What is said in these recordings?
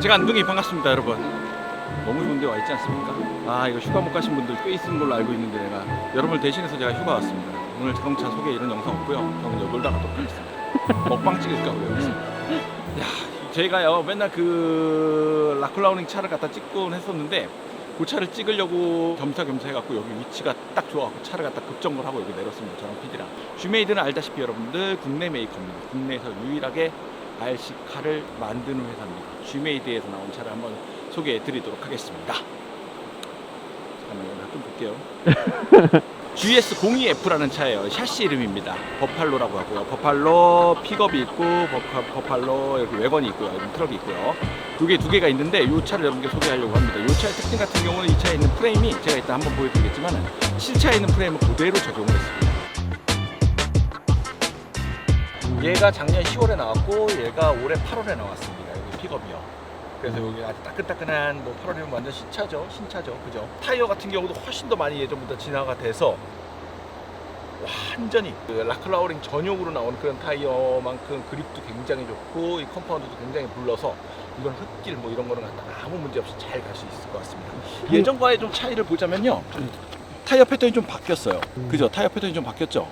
제가 안동이 반갑습니다 여러분. 너무 좋은 데 와 있지 않습니까? 아 이거 휴가 못 가신 분들 꽤 있는 걸로 알고 있는데 내가 여러분을 대신해서 제가 휴가 왔습니다. 오늘 자동차 소개 이런 영상 없고요. 저는 여기 놀다가 또 가겠습니다. 먹방 찍을까 고요 그래서. 야 저희가요 맨날 그 라클라우닝 차를 갖다 찍곤 했었는데 그 차를 찍으려고 겸사겸사 해갖고 여기 위치가 딱 좋아갖고 차를 갖다 급정거를 하고 여기 내렸습니다 저랑 PD랑. 쥐메이드는 알다시피 여러분들 국내 메이커입니다. 국내에서 유일하게 RC카를 만드는 회사입니다. 쥐메이드에서 나온 차를 한번 소개해 드리도록 하겠습니다. 잠깐만요. 좀 볼게요. GS02F라는 차예요. 샤시 이름입니다. 버팔로라고 하고요. 버팔로 픽업이 있고 버파, 버팔로 이렇게 외건이 있고요. 트럭이 있고요. 두개두 개가 있는데 이 차를 여러분께 소개하려고 합니다. 이 차의 특징 같은 경우는 이 차에 있는 프레임이 제가 이따 한번 보여드리겠지만 실차에 있는 프레임을 그대로 적용을 했습니다 얘가 작년 10월에 나왔고 얘가 올해 8월에 나왔습니다. 여기 픽업이요. 그래서 여기 아주 따끈따끈한 뭐 8월이면 완전 신차죠. 신차죠. 그죠? 타이어 같은 경우도 훨씬 더 많이 예전보다 진화가 돼서 완전히 그 라클라우링 전용으로 나오는 그런 타이어만큼 그립도 굉장히 좋고 이 컴파운드도 굉장히 불러서 이런 흙길 뭐 이런 거는 갖다가 아무 문제 없이 잘 갈 수 있을 것 같습니다. 예전과의 좀 차이를 보자면요. 타이어 패턴이 좀 바뀌었어요. 그죠? 타이어 패턴이 좀 바뀌었죠?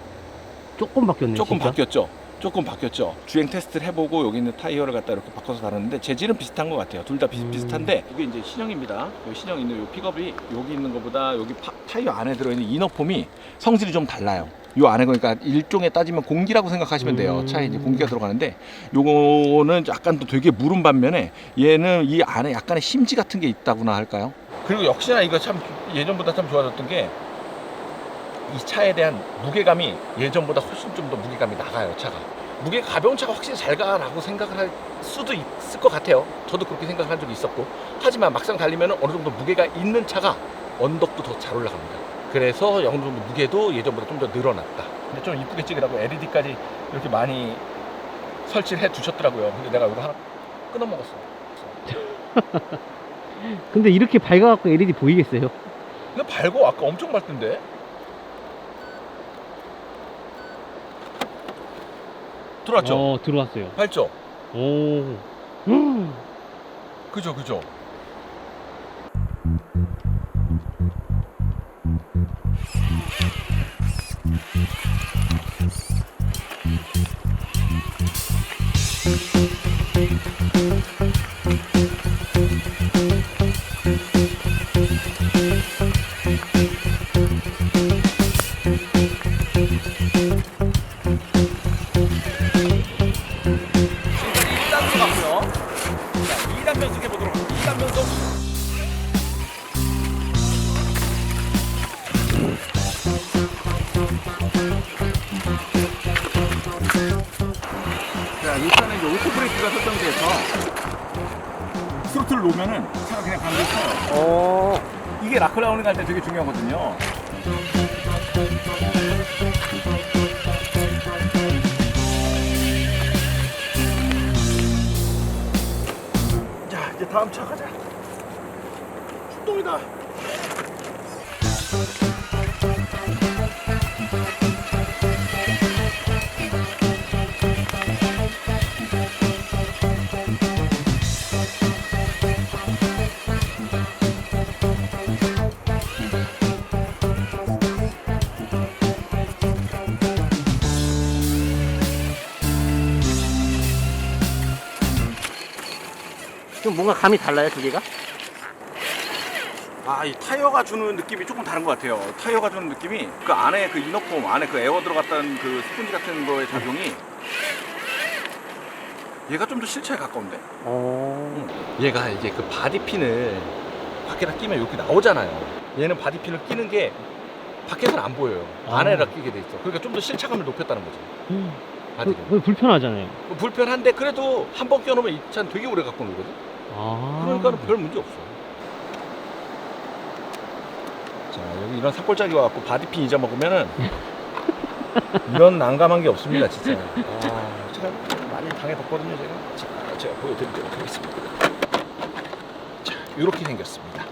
조금 바뀌었네요. 조금 진짜. 바뀌었죠. 조금 바뀌었죠. 주행 테스트를 해보고 여기 있는 타이어를 갖다 이렇게 바꿔서 다루는데 재질은 비슷한 것 같아요. 둘다 음. 비슷한데 이게 이제 신형입니다. 이 신형 있는 이 픽업이 여기 있는 것보다 여기 파- 타이어 안에 들어있는 이너폼이 성질이 좀 달라요. 요 안에 그러니까 일종의 따지면 공기라고 생각하시면 돼요. 음. 차에 이제 공기가 들어가는데 요거는 약간 또 되게 무른 반면에 얘는 이 안에 약간의 심지 같은 게 있다고나 할까요? 그리고 역시나 이거 참 예전보다 참 좋아졌던 게 이 차에 대한 무게감이 예전보다 훨씬 좀 더 무게감이 나가요 차가. 무게 가벼운 차가 확실히 잘 가라고 생각을 할 수도 있을 것 같아요. 저도 그렇게 생각한 적이 있었고. 하지만 막상 달리면 어느 정도 무게가 있는 차가 언덕도 더 잘 올라갑니다. 그래서 어느 정도 무게도 예전보다 좀 더 늘어났다. 근데 좀 이쁘게 찍으라고 LED까지 이렇게 많이 설치를 해 두셨더라고요. 근데 내가 이거 하나 끊어 먹었어 근데 이렇게 밝아갖고 LED 보이겠어요? 근데 밝고 아까 엄청 밝던데 들어왔죠? 어, 들어왔어요. 밝죠? 오. 음. 그죠 그죠 브레이크가 설정돼서 스로틀을 놓으면은 차가 그냥 가는 게 있어요. 어. 이게 라클라우닝 할때 되게 중요하거든요. 자, 이제 다음 차 가자. 출동이다. 좀 뭔가 감이 달라요, 두 개가? 아, 이 타이어가 주는 느낌이 조금 다른 것 같아요. 타이어가 주는 느낌이 그 안에 그 이너폼 안에 그 에어 들어갔다는 그 스펀지 같은 거의 작용이 얘가 좀 더 실차에 가까운데? 어. 얘가 이제 그 바디핀을 밖에다 끼면 이렇게 나오잖아요. 얘는 바디핀을 끼는 게 밖에서는 안 보여요. 아. 안에다 끼게 돼 있어. 그러니까 좀 더 실차감을 높였다는 거지. 음. 바디를. 그, 그 불편하잖아요. 뭐 불편한데 그래도 한 번 껴놓으면 이 차는 되게 오래 갖고 놀거든. 아. 그러니까 별 문제 없어. 자 여기 이런 산골짜기 와갖고 바디핀 잊어먹으면은 이런 난감한 게 없습니다 진짜. 아 제가 많이 당해봤거든요 제가. 자 제가 보여드리도록 하겠습니다. 자 이렇게 생겼습니다.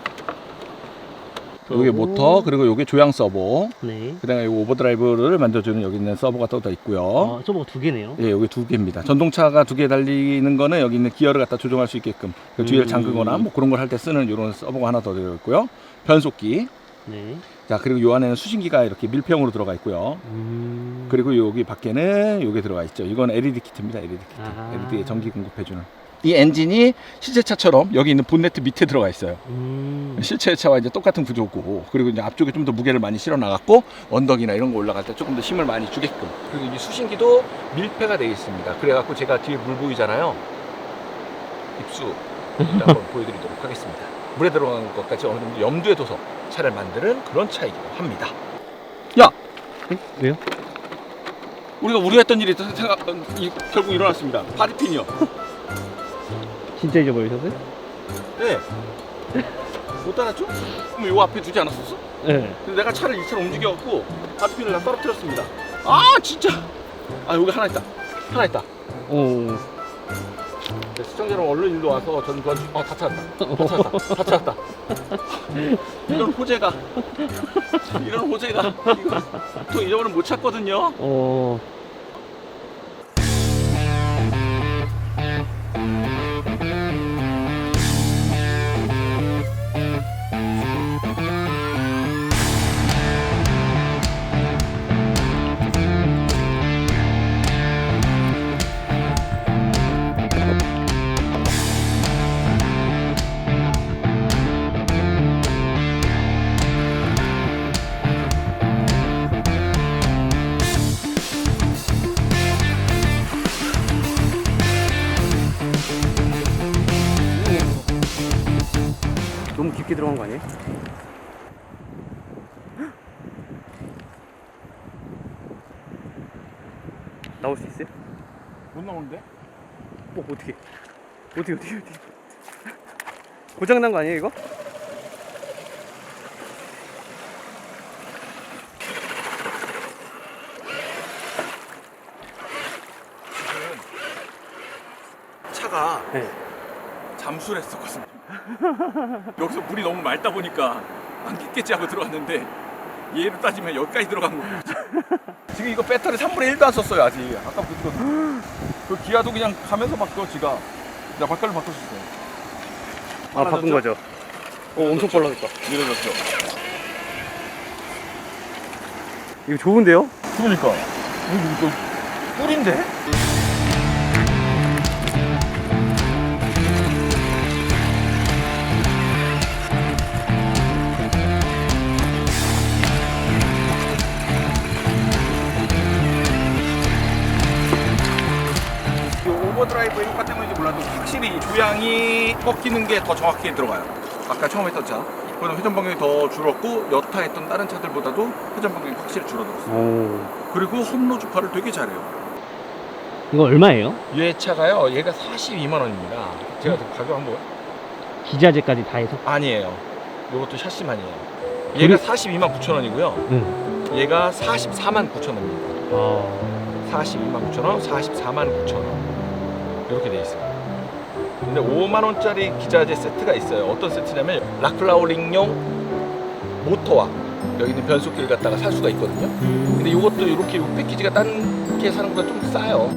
요게 모터 그리고 요게 조향 서버 네. 그다음에 요 오버드라이브를 만들어주는 여기 있는 서버가 또 더 있고요. 어, 서버가 두 개네요. 예, 여기 두 개입니다. 전동차가 두 개 달리는 거는 여기 있는 기어를 갖다 조정할 수 있게끔 그 뒤를 음. 잠그거나 뭐 그런 걸 할 때 쓰는 이런 서버가 하나 더 들어있고요. 변속기. 네. 자 그리고 요 안에는 수신기가 이렇게 밀폐형으로 들어가 있고요. 음. 그리고 여기 밖에는 요게 들어가 있죠. 이건 LED 키트입니다. LED 키트. 아. LED에 전기 공급해주는. 이 엔진이 실제 차처럼 여기 있는 본네트 밑에 들어가 있어요. 음. 실제 차와 이제 똑같은 구조고 그리고 이제 앞쪽에 좀 더 무게를 많이 실어 나갔고 언덕이나 이런 거 올라갈 때 조금 더 힘을 많이 주게끔 그리고 이 수신기도 밀폐가 되어 있습니다 그래갖고 제가 뒤에 물 보이잖아요 입수 한번 보여드리도록 하겠습니다 물에 들어간 것까지 어느 정도 염두에 둬서 차를 만드는 그런 차이기도 합니다 야 에? 왜요? 우리가 우리가 했던 일이 생각, 이, 결국 일어났습니다 바디핀이요 진짜 잊어버리셨어요? 네. 못 따랐죠? 그럼 요 앞에 두지 않았었어? 네. 근데 내가 차를 이 차로 움직여갖고 바디핀을 다 떨어뜨렸습니다. 아 진짜. 아 여기 하나 있다. 하나 있다. 오. 네, 시청자 여러분 얼른 일로 와서 전 도와주. 어다 찾았다. 다 찾았다. 다 찾았다. 이런 호재가. 이런 호재가. 이거 보통 잊어버리면 못 찾거든요. 어. 깊게 들어간 거 아니에요? 나올 수 있어요? 못 나오는데? 어, 어떻게? 어떻게, 어떻게, 어떻게? 고장 난 거 아니에요, 이거? 차가 네. 잠수를 했었거든요. 여기서 물이 너무 맑다 보니까 안 깊겠지 하고 들어왔는데 얘로 따지면 여기까지 들어간 거예요. 지금 이거 배터리 3분의 1도 안 썼어요 아직. 아까 그거그 기아도 그냥 가면서 바꿔 지가. 나수 있어요. 아, 바꾼 거죠? 오, 엄청 빨라졌다. 밀어졌어. 이거 좋은데요? 그러니까. 이거, 이거 꿀인데? 오버드라이브의 효과 때문인지 몰라도 확실히 이 조향이 꺾이는 게 더 정확하게 들어가요. 아까 처음 했던 차. 그거는 회전 반경이 더 줄었고 여타 했던 다른 차들보다도 회전 반경이 확실히 줄어들었어요. 오. 그리고 홈로 주파를 되게 잘해요. 이거 얼마예요? 얘 차가요. 얘가 42만 원입니다. 제가 그 가격 한번 기자재까지 다 해서? 아니에요. 요것도 샤시만이에요. 얘가 42만 9천 원이고요. 응. 얘가 44만 9천 원입니다. 아. 42만 9천 원, 44만 9천 원. 이렇게 돼 있어요. 근데 5만 원짜리 기자재 세트가 있어요. 어떤 세트냐면 락플라워링용 모터와 여기 있는 변속기를 갖다가 살 수가 있거든요. 음. 근데 이것도 이렇게 요 패키지가 딴 게 사는 것보다 좀 싸요.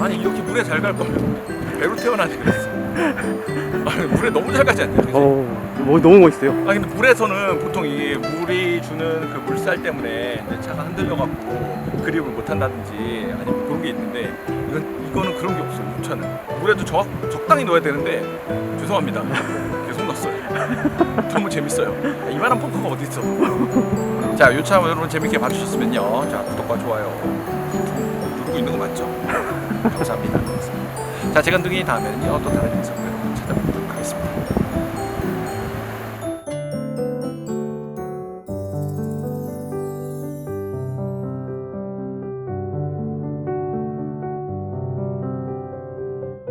아니 이렇게 물에 잘 갈 거면 배로 태어나지 그랬어. 아니 물에 너무 잘 가지 않냐? 그치? 어, 뭐, 너무 멋있어요. 아 근데 물에서는 보통 이 물이 주는 그 물살 때문에 이제 차가 흔들려갖고 그립을 못한다든지 아니면 그런 게 있는데 이건 이거는 그런 게 없어 이 차는. 물에도 적, 적당히 넣어야 되는데 죄송합니다. 계속 넣었어요. 너무 재밌어요. 이만한 펌프가 어디 있어? 자이 차 여러분 재밌게 봐주셨으면요. 자 구독과 좋아요. 누르고 있는 거 맞죠? 감사합니다 자 재간둥이 다음에는요 또 다른 영상으로 찾아뵙도록 하겠습니다